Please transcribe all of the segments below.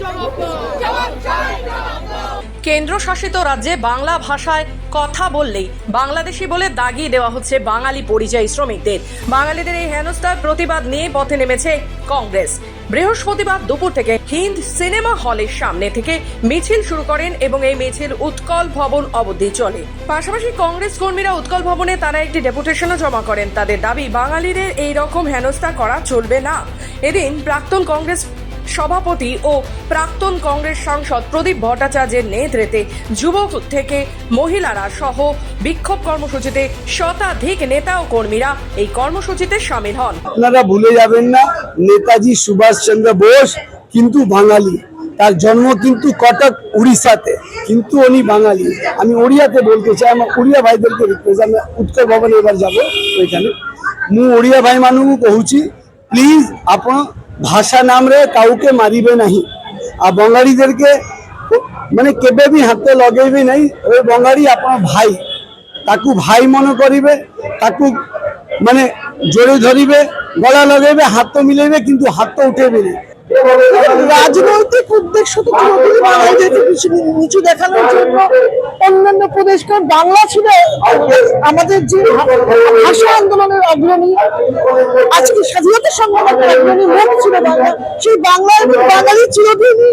জবাব জবাব চাই না কেন্দ্রশাসিত রাজ্যে বাংলা ভাষায় কথা বললেই বাংলাদেশি বলে দাগিয়ে দেওয়া হচ্ছে বাঙালি পরিযায়ী শ্রমিকদের। বাঙালিদের এই হেনস্থার প্রতিবাদ নিয়ে পথে নেমেছে কংগ্রেস। বৃহস্পতিবার দুপুর থেকে হিন্দ সিনেমা হলের সামনে থেকে মিছিল শুরু করেন এবং এই মিছিল উৎকল ভবন অবধি চলে। পাশাপাশি কংগ্রেস কর্মীরা উৎকল ভবনে তারা একটি ডেপুটেশনও জমা করেন। তাদের দাবি, বাঙালিদের এই রকম হেনস্থা করা চলবে না। এদিন প্রাক্তন কংগ্রেস সভাপতি ও প্রাক্তন কংগ্রেস সাংসদ প্রদীপ ভট্টাচার্যের নেতৃত্বে যুবক থেকে মহিলারা সহ বিক্ষোভ কর্মসূচিতে শতাধিক নেতা ও কর্মীরা এই কর্মসূচিতে সামিল হন। আপনারা ভুলে যাবেন না, নেতাজি সুভাষচন্দ্র বোস কিন্তু বাঙালি। তার জন্ম কিন্তু কটক, উড়িষ্যাতে, কিন্তু উনি বাঙালি। আমি ওড়িয়াতে বলতে চাই, আমার উড়িয়া ভাইদেরকে রিপ্রেজেন্ট আমি উৎকল ভবনে এবার যাব ওইখানে। মু ওড়িয়া ভাই মানুষ কহুছি প্লিজ আপনার ভাষা নামরে কাউকে মারিবে নাহি। আর বঙ্গালীদেরকে মানে কেবে বি হাতে লগাইবে নাই। ওই বঙ্গালী আপনার ভাই, তাকু ভাই মনে করিবে, তাকু মানে জোরে ধরিবে, গলা লগাইবে, হাত মিলাইবে, কিন্তু হাত উঠেবে না। রাজনৈতিক উদ্দেশ্য তো পিছু নিচু দেখানোর জন্য অন্যান্য প্রদেশ বাংলা ছিল আমাদের যে ভাষা আন্দোলনের অগ্রণী, আজকে স্বাধীনতা সংগ্রামের অগ্রণী ছিল বাংলা। সেই বাংলা এবং বাঙালি চিরদিনই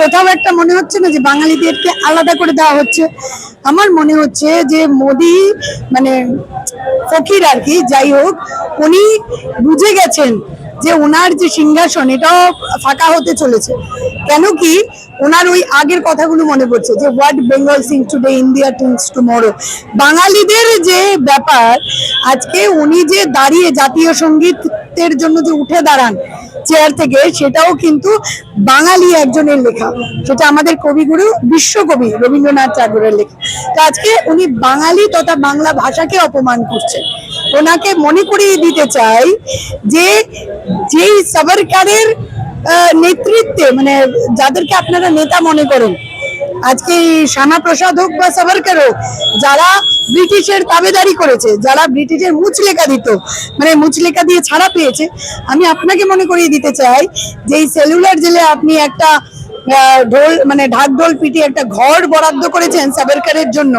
কোথাও একটা মনে হচ্ছে না যে বাঙালিদেরকে আলাদা করে দেওয়া হচ্ছে। আমার মনে হচ্ছে যে মোদি মানে ফকির আর কি, যাই হোক, উনি বুঝে গেছেন যে ওনার যে সিংহাসন, এটাও ফাঁকা হতে চলেছে। কেন কি ওনার ওই আগের কথাগুলো মনে পড়ছে যে হোয়াট বেঙ্গল সিং টুডে, ইন্ডিয়া থিংস টুমরো। বাঙালিদের যে ব্যাপার, আজকে উনি যে দাঁড়িয়ে জাতীয় সঙ্গীতের জন্য যে উঠে দাঁড়ান চেয়ার থেকে সেটাও কিন্তু বাঙালি একজনের লেখা। সেটা আমাদের কবিগুরু বিশ্বকবি রবীন্দ্রনাথ ঠাকুরের লেখা। তো আজকে উনি বাঙালি তথা বাংলা ভাষাকে অপমান করছেন। ওনাকে মনে করিয়ে দিতে চাই যে যেই সাভারকারের আহ, নেতৃত্বে মানে যাদেরকে আপনারা নেতা মনে করেন আজকে এই শ্যামা প্রসাদ হোক বা সাভারকার হোক, যারা ব্রিটিশের তাবেদারি করেছে, যারা ব্রিটিশের মুচলেখা দিত মানে মুচলেখা দিয়ে ছাড়া পেয়েছে, আমি আপনাকে মনে করিয়ে দিতে চাই যে এই সেলুলার জেলে আপনি একটা ঢোল মানে ঢাক ঢোল পিটিয়ে একটা ঘর বরাদ্দ করেছেন সাভারকারের জন্য।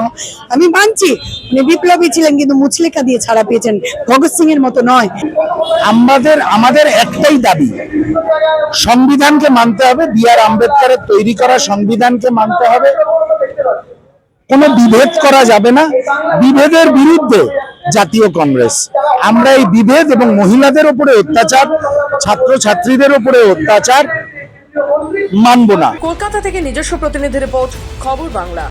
আমি মানছি, উনি বিপ্লবী ছিলেন কিন্তু মুচলেখা দিয়ে ছাড়া পেয়েছেন। ভগৎ সিং এর মতো নয়। আমাদের আমাদের একটাই দাবি, সংবিধানকে মানতে হবে, বি আর আম্বেদকরের তৈরি করা সংবিধানকে মানতে হবে। কোনো বিভেদ করা যাবে না। বিভেদের বিরুদ্ধে জাতীয় কংগ্রেস। আমরা এই বিভেদ এবং মহিলাদের উপরে অত্যাচার ছাত্র ছাত্রীদের উপরে অত্যাচার মানব না। কলকাতা থেকে নিজস্ব প্রতিনিধি রিপোর্ট খবর বাংলা।